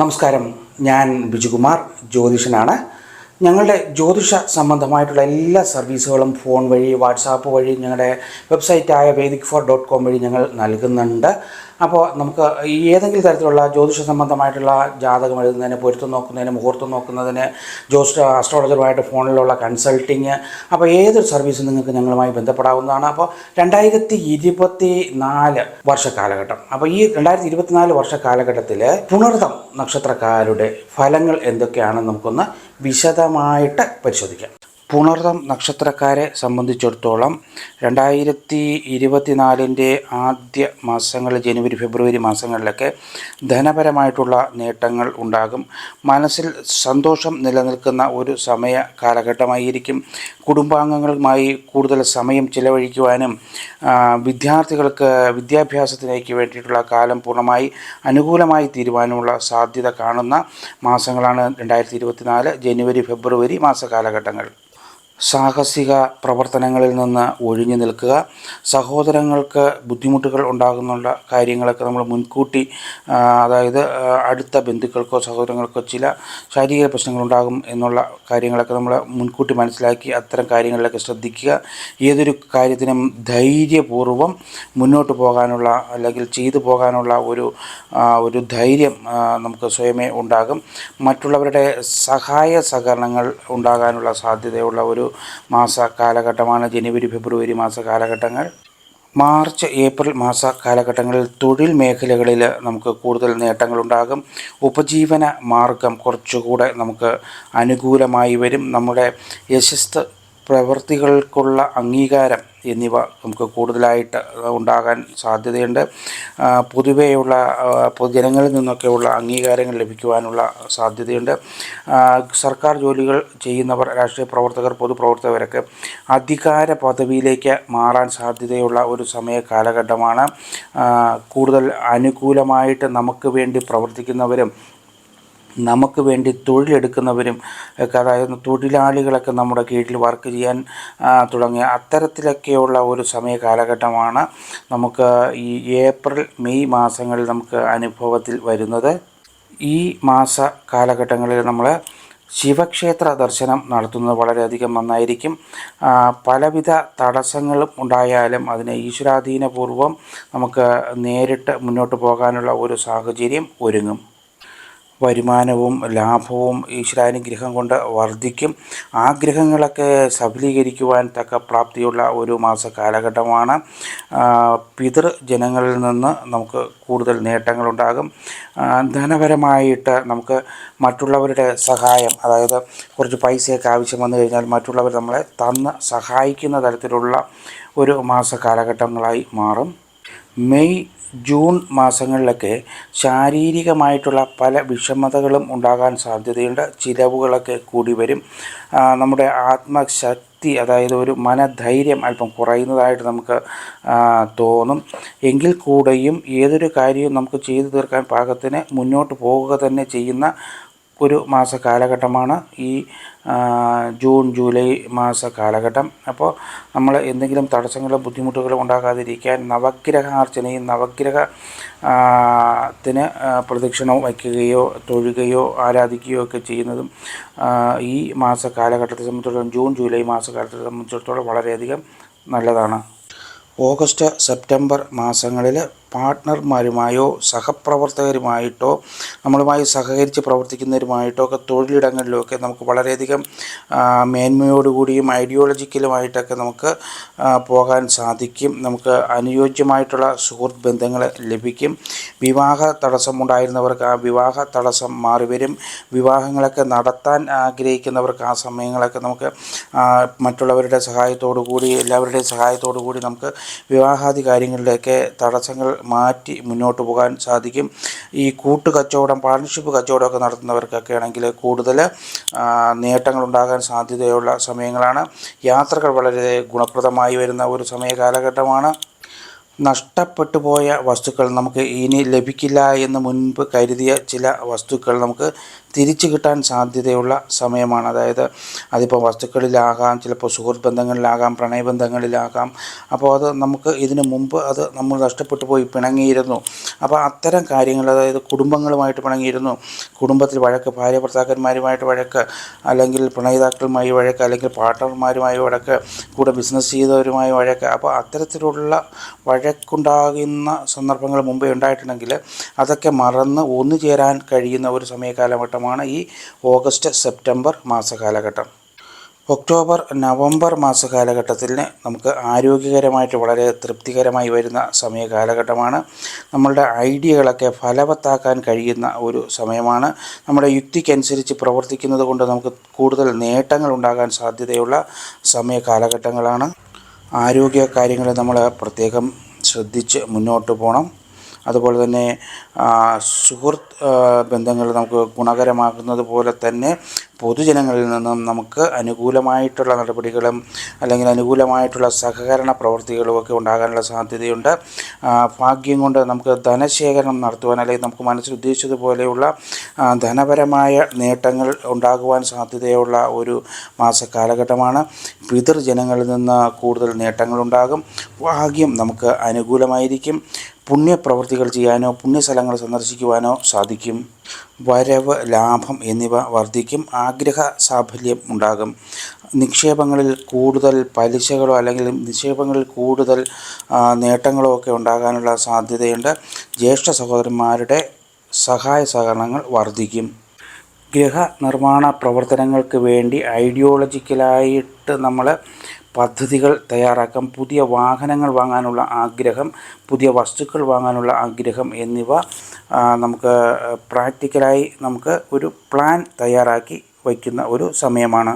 നമസ്കാരം. ഞാൻ ബിജുകുമാർ ജ്യോതിഷനാണ്. ഞങ്ങളുടെ ജ്യോതിഷ സംബന്ധമായിട്ടുള്ള എല്ലാ സർവീസുകളും ഫോൺ വഴി വാട്സാപ്പ് വഴി ഞങ്ങളുടെ വെബ്സൈറ്റായ വേദിക് ഫോർ ഡോട്ട് കോം വഴി ഞങ്ങൾ നൽകുന്നുണ്ട്. അപ്പോൾ നമുക്ക് ഏതെങ്കിലും തരത്തിലുള്ള ജ്യോതിഷ സംബന്ധമായിട്ടുള്ള ജാതകം എഴുതുന്നതിന് പൊരുത്തം നോക്കുന്നതിന് മുഹൂർത്തം നോക്കുന്നതിന് ജ്യോതിഷ അസ്ട്രോളജറുമായിട്ട് ഫോണിലുള്ള കൺസൾട്ടിങ് അപ്പോൾ ഏതൊരു സർവീസും നിങ്ങൾക്ക് ഞങ്ങളുമായി ബന്ധപ്പെടാവുന്നതാണ്. അപ്പോൾ രണ്ടായിരത്തി ഇരുപത്തി നാല് വർഷ കാലഘട്ടം അപ്പോൾ ഈ രണ്ടായിരത്തി ഇരുപത്തിനാല് വർഷ കാലഘട്ടത്തിൽ പുണർതം നക്ഷത്രക്കാരുടെ ഫലങ്ങൾ എന്തൊക്കെയാണെന്ന് നമുക്കൊന്ന് വിശദമായിട്ട് പരിശോധിക്കാം. പുണർതം നക്ഷത്രക്കാരെ സംബന്ധിച്ചിടത്തോളം രണ്ടായിരത്തി ഇരുപത്തിനാലിന്റെ ആദ്യ മാസങ്ങളിൽ ജനുവരി ഫെബ്രുവരി മാസങ്ങളിലൊക്കെ ധനപരമായിട്ടുള്ള നേട്ടങ്ങൾ ഉണ്ടാകും. മനസ്സിൽ സന്തോഷം നിലനിൽക്കുന്ന ഒരു സമയ കാലഘട്ടമായിരിക്കും. കുടുംബാംഗങ്ങളുമായി കൂടുതൽ സമയം ചിലവഴിക്കുവാനും വിദ്യാർത്ഥികൾക്ക് വിദ്യാഭ്യാസത്തിലേക്ക് വേണ്ടിയിട്ടുള്ള കാലം പൂർണമായി അനുകൂലമായി തീരുവാനുമുള്ള സാധ്യത കാണുന്ന മാസങ്ങളാണ് രണ്ടായിരത്തി ജനുവരി ഫെബ്രുവരി മാസ കാലഘട്ടങ്ങൾ. സാഹസിക പ്രവർത്തനങ്ങളിൽ നിന്ന് ഒഴിഞ്ഞു നിൽക്കുക. സഹോദരങ്ങൾക്ക് ബുദ്ധിമുട്ടുകൾ ഉണ്ടാകുന്നുള്ള കാര്യങ്ങളൊക്കെ നമ്മൾ മുൻകൂട്ടി അതായത് അടുത്ത ബന്ധുക്കൾക്കോ സഹോദരങ്ങൾക്കോ ചില ശാരീരിക പ്രശ്നങ്ങളുണ്ടാകും എന്നുള്ള കാര്യങ്ങളൊക്കെ നമ്മൾ മുൻകൂട്ടി മനസ്സിലാക്കി അത്തരം കാര്യങ്ങളിലൊക്കെ ശ്രദ്ധിക്കുക. ഏതൊരു കാര്യത്തിനും ധൈര്യപൂർവം മുന്നോട്ട് പോകാനുള്ള അല്ലെങ്കിൽ ചെയ്തു പോകാനുള്ള ഒരു ഒരു ധൈര്യം നമുക്ക് സ്വയമേ ഉണ്ടാകും. മറ്റുള്ളവരുടെ സഹായ സഹകരണങ്ങൾ ഉണ്ടാകാനുള്ള സാധ്യതയുള്ള ഒരു മാസ കാലഘട്ടമാണ് ജനുവരി ഫെബ്രുവരി മാസ കാലഘട്ടങ്ങൾ മാർച്ച് ഏപ്രിൽ മാസ കാലഘട്ടങ്ങളിൽ തൊഴിൽ മേഖലകളിൽ നമുക്ക് കൂടുതൽ നേട്ടങ്ങളുണ്ടാകും. ഉപജീവന മാർഗം കുറച്ചുകൂടെ നമുക്ക് അനുകൂലമായി വരും. നമ്മുടെ യശസ്ത് പ്രവൃത്തികൾക്കുള്ള അംഗീകാരം എന്നിവ നമുക്ക് കൂടുതലായിട്ട് ഉണ്ടാകാൻ സാധ്യതയുണ്ട്. പൊതുവെയുള്ള പൊതുജനങ്ങളിൽ നിന്നൊക്കെയുള്ള അംഗീകാരങ്ങൾ ലഭിക്കുവാനുള്ള സാധ്യതയുണ്ട്. സർക്കാർ ജോലികൾ ചെയ്യുന്നവർ രാഷ്ട്രീയ പ്രവർത്തകർ പൊതുപ്രവർത്തകരൊക്കെ അധികാര പദവിയിലേക്ക് മാറാൻ സാധ്യതയുള്ള ഒരു സമയ കാലഘട്ടമാണ്. കൂടുതൽ അനുകൂലമായിട്ട് നമുക്ക് വേണ്ടി പ്രവർത്തിക്കുന്നവരും നമുക്ക് വേണ്ടി തൊഴിലെടുക്കുന്നവരും അതായത് തൊഴിലാളികളൊക്കെ നമ്മുടെ കീഴിൽ വർക്ക് ചെയ്യാൻ തുടങ്ങിയ അത്തരത്തിലൊക്കെയുള്ള ഒരു സമയ കാലഘട്ടമാണ് നമുക്ക് ഈ ഏപ്രിൽ മെയ് മാസങ്ങളിൽ നമുക്ക് അനുഭവത്തിൽ വരുന്നത്. ഈ മാസ കാലഘട്ടങ്ങളിൽ നമ്മൾ ശിവക്ഷേത്ര ദർശനം നടത്തുന്നത് വളരെയധികം നന്നായിരിക്കും. പലവിധ തടസ്സങ്ങളും ഉണ്ടായാലും അതിനെ ഈശ്വരാധീനപൂർവം നമുക്ക് നേരിട്ട് മുന്നോട്ട് പോകാനുള്ള ഒരു സാഹചര്യം ഒരുങ്ങും. വരുമാനവും ലാഭവും ഈശ്വരാനുഗ്രഹം കൊണ്ട് വർദ്ധിക്കും. ആഗ്രഹങ്ങളൊക്കെ സഫലീകരിക്കുവാൻ തക്ക പ്രാപ്തിയുള്ള ഒരു മാസ കാലഘട്ടമാണ്. പിതൃജനങ്ങളിൽ നിന്ന് നമുക്ക് കൂടുതൽ നേട്ടങ്ങളുണ്ടാകും. ധനപരമായിട്ട് നമുക്ക് മറ്റുള്ളവരുടെ സഹായം അതായത് കുറച്ച് പൈസയൊക്കെ ആവശ്യം വന്നു കഴിഞ്ഞാൽ മറ്റുള്ളവർ നമ്മളെ തന്ന് സഹായിക്കുന്ന തരത്തിലുള്ള ഒരു മാസ കാലഘട്ടങ്ങളായി മാറും. മെയ് ജൂൺ മാസങ്ങളിലൊക്കെ ശാരീരികമായിട്ടുള്ള പല വിഷമതകളും ഉണ്ടാകാൻ സാധ്യതയുണ്ട്. ചിലവുകളൊക്കെ കൂടി വരും. നമ്മുടെ ആത്മശക്തി അതായത് ഒരു മനധൈര്യം അല്പം കുറയുന്നതായിട്ട് നമുക്ക് തോന്നും. എങ്കിൽ കൂടെയും ഏതൊരു കാര്യവും നമുക്ക് ചെയ്തു തീർക്കാൻ പാകത്തിന് മുന്നോട്ട് പോവുക തന്നെ ചെയ്യുന്ന ഒരു മാസ കാലഘട്ടമാണ് ഈ ജൂൺ ജൂലൈ മാസ കാലഘട്ടം. അപ്പോൾ നമ്മൾ എന്തെങ്കിലും തടസ്സങ്ങളും ബുദ്ധിമുട്ടുകളും ഉണ്ടാകാതിരിക്കാൻ നവഗ്രഹാർച്ചനയും നവഗ്രഹ ത്തിന് പ്രദക്ഷിണം വയ്ക്കുകയോ തൊഴുകയോ ആരാധിക്കുകയോ ഒക്കെ ചെയ്യുന്നതും ഈ മാസ കാലഘട്ടത്തെ സംബന്ധിച്ചിടത്തോളം ജൂൺ ജൂലൈ മാസകാലത്തെ സംബന്ധിച്ചിടത്തോളം വളരെയധികം നല്ലതാണ്. ഓഗസ്റ്റ് സെപ്റ്റംബർ മാസങ്ങളിൽ പാർട്ട്ണർമാരുമായോ സഹപ്രവർത്തകരുമായിട്ടോ നമ്മളുമായി സഹകരിച്ച് പ്രവർത്തിക്കുന്നവരുമായിട്ടോ ഒക്കെ തൊഴിലിടങ്ങളിലൊക്കെ നമുക്ക് വളരെയധികം മേന്മയോടുകൂടിയും ഐഡിയോളജിക്കലുമായിട്ടൊക്കെ നമുക്ക് പോകാൻ സാധിക്കും. നമുക്ക് അനുയോജ്യമായിട്ടുള്ള സുഹൃത്ത് ബന്ധങ്ങൾ ലഭിക്കും. വിവാഹ തടസ്സമുണ്ടായിരുന്നവർക്ക് ആ വിവാഹ തടസ്സം മാറി വരും വിവാഹങ്ങളൊക്കെ നടത്താൻ ആഗ്രഹിക്കുന്നവർക്ക് ആ സമയങ്ങളൊക്കെ നമുക്ക് മറ്റുള്ളവരുടെ സഹായത്തോടു കൂടി എല്ലാവരുടെയും സഹായത്തോടു കൂടി നമുക്ക് വിവാഹാദി കാര്യങ്ങളിലൊക്കെ തടസ്സങ്ങൾ മാറ്റി മുന്നോട്ട് പോകാൻ സാധിക്കും. ഈ കൂട്ട് കച്ചവടം പാർട്ണർഷിപ്പ് കച്ചവടമൊക്കെ നടത്തുന്നവർക്കൊക്കെ ആണെങ്കിൽ കൂടുതൽ നേട്ടങ്ങൾ ഉണ്ടാകാൻ സാധ്യതയുള്ള സമയങ്ങളാണ്. യാത്രകൾ വളരെ ഗുണപ്രദമായി വരുന്ന ഒരു സമയ കാലഘട്ടമാണ് നഷ്ടപ്പെട്ടു പോയ വസ്തുക്കൾ നമുക്ക് ഇനി ലഭിക്കില്ല എന്ന് മുൻപ് കരുതിയ ചില വസ്തുക്കൾ നമുക്ക് തിരിച്ചു കിട്ടാൻ സാധ്യതയുള്ള സമയമാണ്. അതായത് അതിപ്പോൾ വസ്തുക്കളിലാകാം ചിലപ്പോൾ സുഹൃത്ത് ബന്ധങ്ങളിലാകാം പ്രണയബന്ധങ്ങളിലാകാം അപ്പോൾ അത് നമുക്ക് ഇതിനു മുമ്പ് അത് നമ്മൾ നഷ്ടപ്പെട്ടു പോയി പിണങ്ങിയിരുന്നു. അപ്പോൾ അത്തരം കാര്യങ്ങൾ അതായത് കുടുംബങ്ങളുമായിട്ട് പിണങ്ങിയിരുന്നു. കുടുംബത്തിൽ വഴക്ക് ഭാര്യ ഭർത്താക്കന്മാരുമായിട്ട് വഴക്ക് അല്ലെങ്കിൽ പ്രണയിതാക്കളുമായി വഴക്ക് അല്ലെങ്കിൽ പാർട്ട്ണർമാരുമായി വഴക്ക് കൂടെ ബിസിനസ് ചെയ്തവരുമായി വഴക്ക്. അപ്പോൾ അത്തരത്തിലുള്ള വഴക്കുണ്ടാകുന്ന സന്ദർഭങ്ങൾ മുമ്പേ ഉണ്ടായിട്ടുണ്ടെങ്കിൽ അതൊക്കെ മറന്ന് ഒന്നു ചേരാൻ കഴിയുന്ന ഒരു സമയ കാലഘട്ടമാണ് ഈ ഓഗസ്റ്റ് സെപ്റ്റംബർ മാസ കാലഘട്ടം ഒക്ടോബർ നവംബർ മാസ കാലഘട്ടത്തിൽ നമുക്ക് ആരോഗ്യകരമായിട്ട് വളരെ തൃപ്തികരമായി വരുന്ന സമയ കാലഘട്ടമാണ്. നമ്മളുടെ ഐഡിയകളൊക്കെ ഫലവത്താക്കാൻ കഴിയുന്ന ഒരു സമയമാണ്. നമ്മുടെ യുക്തിക്കനുസരിച്ച് പ്രവർത്തിക്കുന്നത് കൊണ്ട് നമുക്ക് കൂടുതൽ നേട്ടങ്ങൾ ഉണ്ടാകാൻ സാധ്യതയുള്ള സമയ കാലഘട്ടങ്ങളാണ്. ആരോഗ്യ കാര്യങ്ങൾ നമ്മൾ പ്രത്യേകം ശ്രദ്ധിച്ച് മുന്നോട്ട് പോകണം അതുപോലെ തന്നെ സുഹൃത്ത് ബന്ധങ്ങൾ നമുക്ക് ഗുണകരമാകുന്നത് പോലെ തന്നെ പൊതുജനങ്ങളിൽ നിന്നും നമുക്ക് അനുകൂലമായിട്ടുള്ള നടപടികളും അല്ലെങ്കിൽ അനുകൂലമായിട്ടുള്ള സഹകരണ പ്രവർത്തികളും ഒക്കെ ഉണ്ടാകാനുള്ള സാധ്യതയുണ്ട്. ഭാഗ്യം കൊണ്ട് നമുക്ക് ധനശേഖരണം നടത്തുവാൻ അല്ലെങ്കിൽ നമുക്ക് മനസ്സിൽ ഉദ്ദേശിച്ചതുപോലെയുള്ള ധനപരമായ നേട്ടങ്ങൾ ഉണ്ടാകുവാൻ സാധ്യതയുള്ള ഒരു മാസ കാലഘട്ടമാണ്. പിതൃജനങ്ങളിൽ നിന്ന് കൂടുതൽ നേട്ടങ്ങളുണ്ടാകും. ഭാഗ്യം നമുക്ക് അനുകൂലമായിരിക്കും. പുണ്യപ്രവൃത്തികൾ ചെയ്യാനോ പുണ്യസ്ഥലങ്ങൾ സന്ദർശിക്കുവാനോ സാധിക്കും. വരവ് ലാഭം എന്നിവ വർദ്ധിക്കും. ആഗ്രഹ സാഫല്യം ഉണ്ടാകും. നിക്ഷേപങ്ങളിൽ കൂടുതൽ പലിശകളോ അല്ലെങ്കിൽ നിക്ഷേപങ്ങളിൽ കൂടുതൽ നേട്ടങ്ങളോ ഒക്കെ ഉണ്ടാകാനുള്ള സാധ്യതയുണ്ട്. ജ്യേഷ്ഠ സഹോദരന്മാരുടെ സഹായ സഹകരണങ്ങൾ വർദ്ധിക്കും. ഗൃഹ നിർമ്മാണ പ്രവർത്തനങ്ങൾക്ക് വേണ്ടി ഐഡിയോളജിക്കലായിട്ട് നമ്മൾ പദ്ധതികൾ തയ്യാറാക്കാം പുതിയ വാഹനങ്ങൾ വാങ്ങാനുള്ള ആഗ്രഹം പുതിയ വസ്തുക്കൾ വാങ്ങാനുള്ള ആഗ്രഹം എന്നിവ നമുക്ക് പ്രാക്ടിക്കലായി നമുക്ക് ഒരു പ്ലാൻ തയ്യാറാക്കി വയ്ക്കുന്ന ഒരു സമയമാണ്.